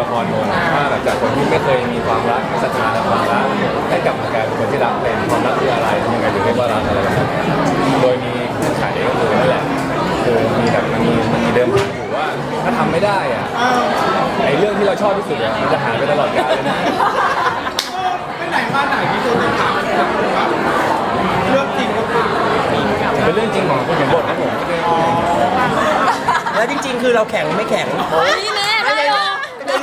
รักให้ศรัทธาในความรักให้กลับมากลายเป็นคนที่รักเป็นความรักคืออะไรทำยังไงถึงเรียกว่ารักอะไรแบบนี้โดยมีเงื่อนไขก็คือนั่นแหละคือมีแบบมันมีมันมีเดิมพันอยู่ว่าถ้าทำไม่ได้อะไอ้เรื่องที่เราชอบที่สุดอะมันจะหายไปตลอดกาลเลยนะไปไหนมาไหนมีคนจะถามนะครับว่าเรื่องจริงหรือเปล่าเป็นเรื่องจริงของคนเขียนบทครับผมไม่ได้แล้วจริง ๆ คือเราแข่งไม่แข่งนี่แม่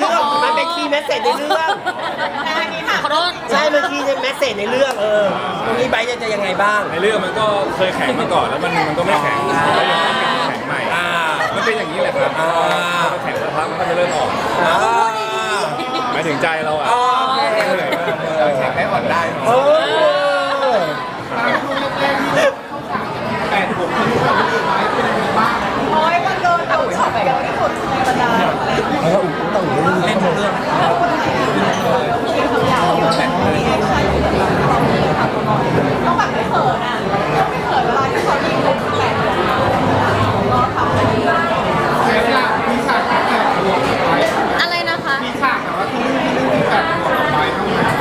เรื่องมันเป็นคีย์แมสเซจในเรื่องขอโทษใช่มันคีย์แมสเซจในเรื่องเออตรงนี้ไบร์ทจะยังไงบ้าง ในเรื่องมันก็เคยแข็งมาก่อนแล้วมันมันก็ไม่แข็งแล้วยังต้องเป็นแข็งใหม่อ่า มันเป็นอย่างนี้แหละครับอ่า พอแข็งแล้วพักมันก็จะเริ่มออกอ่าหมายถึงใจเราอะโอเคแข็งให้อ่อนได้โอ้ตามช่วงแรกๆที่เข้าฉากแปดผมที่รู้ว่าเป็นไม้เป็นยังไงบ้าง โอ้ยมันโดนเอาช็อตเดียวที่สุดในบรรดา แล้วอุ้งต้องเล่นเรื่อง ต้องแบบไม่เขินอะต้องไม่เขินเวลาที่เขายิงลูกแปดก็ทำได้ดี แล้วเนี่ยมีฉากที่แปดบวกกับไม้ อะไรนะคะ มีฉากแบบว่าที่เรื่องที่เรื่องที่แปดบวกกับไม้เท่านั้น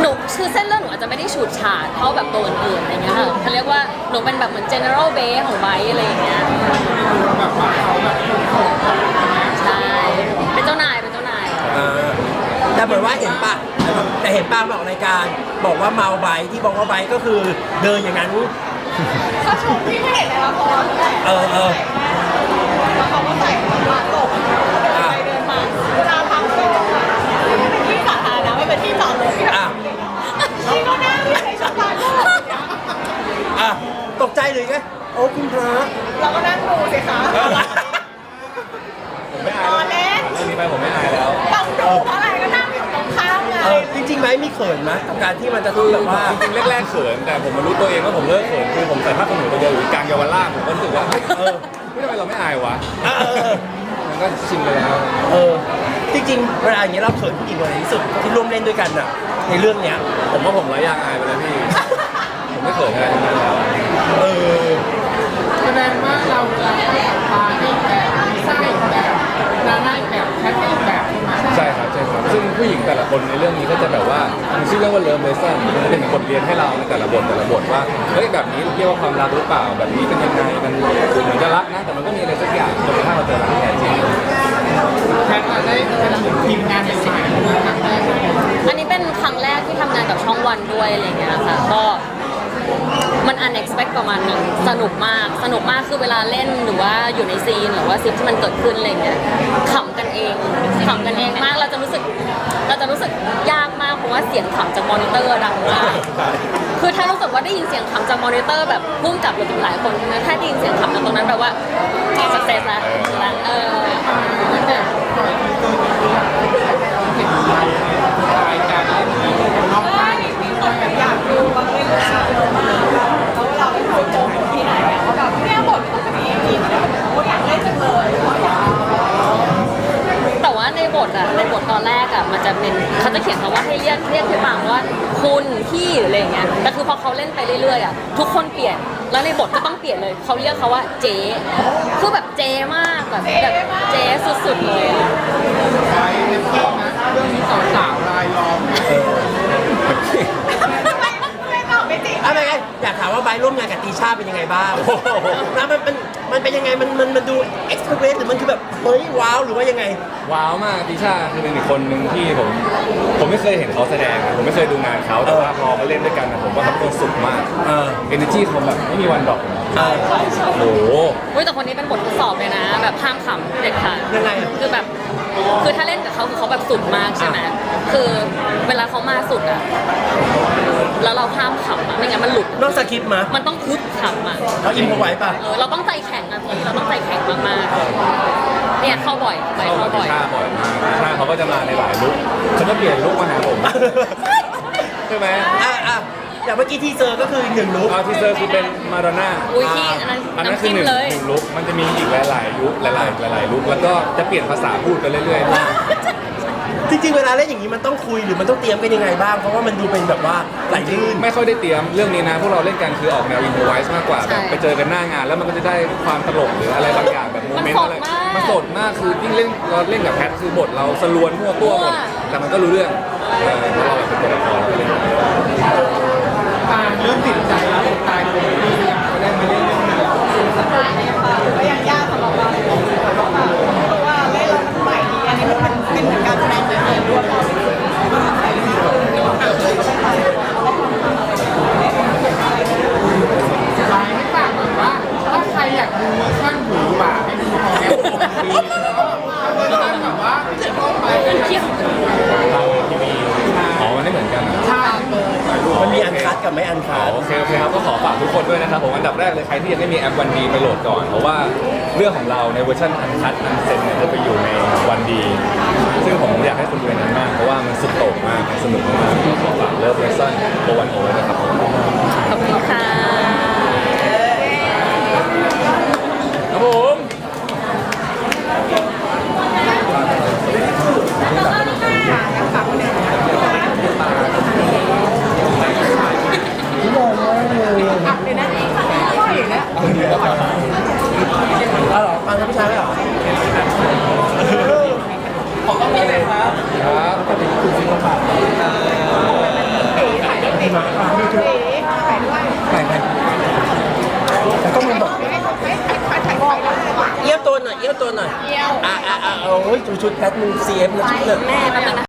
หนูคือเส้นเรื่องหนูอาจจะไม่ได้ ฉูดฉาดเท่าแบบตัวอื่นๆอะไรเงี้ยค่ะเขาเรียกว่าหนูเป็นแบบเหมือน general base ของไบร์ทอะไรอย่างเงี้ยแบบว่าเขาแบบใช่เป็นเจ้านายเป็นเจ้านายอ่าแต่เหมือนว่าเห็นปะแต่เห็นป้ามาออกรายการ บอกว่าเมาไบร์ทที่บอกว่าไบร์ทก็คือเดินอย่างนั้นเขาชมที่ไม่เห็นในละครแต่เออเออ แล้วเขาก็ใส่มาตกเดินไปเดินมาเวลาทำก็ไม่เป็นที่สาธารณะไม่เป็นที่จอดรถที่แบบ อะ ที่ก็นั่งอยู่ในช็อตนั้น อะตกใจเลยไงโอ้คุณพระ เราก็นั่งดูสิคะ ผมไม่อายแล้วเรื่องนี้ไปผมไม่อายแล้ว ต้องดูเพราะอะไรก็นั่งอยู่ตรงข้ามไง เออจริงๆไหมมี เขินไหมกับการที่มันจะต้องแบบว่า จริงๆแรกๆเขินแต่ผมมารู้ตัวเองว่าผมเลิกเขินคือผมใส่ผ้าขนหนูตัวเดียวอยู่กลางเยาวราชผมก็รู้สึกว่าเฮ้ยเออไม่ทำไมเราไม่อายวะเออเออ มันก็ชินไปแล้วเออ จริงๆเวลาอย่างเงี้ยเราเขินผู้หญิงคนไหนที่สุดที่ร่วมเล่นด้วยกันอะ ในเรื่องเนี้ยผมว่าผมระยางอายไปแล้วพี่ ผมไม่เขินอะไรทั้งนั้นแล้ว เออ แสดงว่าเราจะพาให้แบบมีไส้แบบดราม่าแบบแคทตี้แบบใช่ไหม ใช่ครับใช่ครับซึ่งผู้หญิง แต่ละคนในเรื่องนี้ก็จะแบบว่ามันชื่อเรื่องว่าเลิฟเลสซันมันจะเป็นบทเรียนให้เราในแต่ละบทแต่ละบทว่าเฮ้ยแบบนี้เรียกว่าความรักหรือเปล่าแบบนี้เป็นยังไงมันคือเหมือนจะรักนะ แต่มันก็มีอะไรสักอย่างจนกระทั่งเราเจอรักแท้จริงแทได้เป็นทีมงานใหม่ๆในครั้งแรกเลยอันนี้เป็นครั้งแรกที่ทำงานกับช่องวันด้วยอะไรเงี้ยค่ะก็ มัน unexpected ประมาณหนึงสนุกมาก สนุกมากคือเวลาเล่นหรือว่าอยู่ในซีนหรือว่าซีนที่มันเกิดขึ้นอะไรเงี้ยขำกันเองขำกันเองมากเราจะรู้สึกเราจะรู้สึกยากมากเพราะว่าเสียงขำจากมอนิเตอร์ดังมากคือถ้ารู้สึกว่าได้ยินเสียงขำจากมอนิเตอร์แบบพุ่งกับหรือหลายคนใช่ไหมถ้าได้ยินเสียงขำจากตรงนั้นแปลว่า success แล้วแล้วเออ อะในบทตอนแรกอะมันจะเป็นเขาจะเขียนคำว่าให้เรียกเรียกพี่ปางว่าคุณพี่หรืออะไรอย่างเงี้ยแต่คือพอเขาเล่นไปเรื่อยๆอะทุกคนเปลี่ยนแล้วในบทก็ต้องเปลี่ยนเลยเขาเรียกเขาว่าเจ๊คือแบบเจ๊มากแบบแบบเจ๊สุดๆเลยอะไปเล่นเพิ่มนะเรื่องนี้สาวๆรายล้อมไม่ ตอบไม่ติดอะไรไงอยากถามว่าไบร์ทร่วมงานกับตีชาเป็นยังไงบ้างนะมันมันมันเป็นยังไงมันมันมันดูเอ็กซ์เพรสหรือมันคือแบบเฮ้ยว้าวหรือว่ายังไง ว้าวมากติชาคือเป็นอีกคนหนึ่งที่ผมผมไม่เคยเห็นเขาแสดงอะผมไม่เคยดูงานเขาแต่ว่าพอมาเล่นด้วยกันอะผมว่าเขาเป็นคนสุดมากเออเอเนจีเขาแบบไม่มีวันดรอกเออ โอ้โหเว้ยแต่คนนี้เป็นบททดสอบเลยนะ แบบห้ามขำเด็ดขาดยังไงอะ คือแบบคือถ้าเล่นกับเขาคือเขาแบบสุดมากใช่ไหมคือเวลาเขามาสุดอะแล้วเราห้ามขำอะไม่งั้นมันหลุด นอกสคริปต์มามันต้องคึกขำอะเราอินพอไหวป่ะเออเราต้องใจแข็งอะพี่เราต้องใจแข็งมากๆเนี่ยเข้าบ่อยไปเข้าเข้ากับบ่อยติชาบ่อยมากติชาเขาก็จะมาในหลายลุคเขาจะเปลี่ยนลุคมาหาผมใช่ไหมอะอะอย่างเมื่อกี้ทีเซอร์ก็คืออีกหนึ่งลุคเอาทีเซอร์คือเป็นมาดอนน่าอุ้ยพี่อันนั้นอันนั้นน้ำคือจิ้มหนึ่งเลย หนึ่งลุคมันจะมีอีกหลายๆยุคหลายๆหลายๆลุคแล้วก็จะเปลี่ยนภาษาพูดไปเรื่อยๆ จริงๆเวลาเล่นอย่างนี้มันต้องคุยหรือมันต้องเตรียมกันยังไงบ้าง เพราะว่ามันดูเป็นแบบว่าไหลลื่น ไม่ค่อยได้เตรียมเรื่องนี้นะ พวกเราเล่นกันคือออกแนวอินโฟไวส์มากกว่าใช่แบบไปเจอกันหน้างาน แล้วมันก็จะได้ความตลกหรืออะไรบางอย่างแบบโมเมนมันสดต์อะไรมากมันสดมากคือยิ่งเล่นเราเล่นกับแพทคือบทเราสลวนมั่วตัวหมดแต่มันก็รู้เรื่องเออเพราะเราเป็นตัวละครเราก็เล่นตาเริ่มติดใจแล้วตายคนที่อยากได้มาเล่นเรื่องนี้ก็ยังยากสำหรับเราเพราะว่าไม่รู้ว่าเล่นแล้วมันใหม่ดีอันนี้มันเป็นเป็นเหมือนการแสดงใหม่ๆด้วยเราไม่เคยใส่มากเลย หลายให้ฝากหน่อยว่า ถ้าใครอยากดูเวอร์ชันหรูหราให้ดูของแอ ปปีแล้วก็เวอร์ชันแบบว่าต้องไปเป็นเที่ยวเราทีวีอ๋อมันไม่เหมือนกันชาติเลยมันมีอันคัดกับไม่อันอ๋คัอดโอเคโอเคครับก็ขอฝากทุกคนด้วยนะครับผมอันดับแรกเลยใครที่ยังไม่มีแอปวันดีไปโหลดก่อนเพราะว่าเรื่องของเราในเวอร์ชันอันคัดอันเซ็นเนี่ยจะไปอยู่ในวันดี ซึ่งผมอยากให้คุณดูในนั้นมาก เพราะว่ามันสุดโต่งมากสนุกมากขอฝากเลิฟเลสซันโอวันโอนะครับผม ขอบคุณค่ะ ครับผม อักเลยนะค่อยๆนะ เอาเหรอฟังผู้ชายไหมเหรอ ครับ เอ๋ ถ่ายด้วยเอ๋ถ่ายด้วยแต่ก็มึงบอกถ่ายถ่ายถ่ายถ่ายถ่ายได้เอี้ยวตัวหน่อยเอี้ยวตัวหน่อยเดียวอะอะอะโอ้ยชุดแพทมึง CF นะชุดเลยแม่แป๊บนึงนะ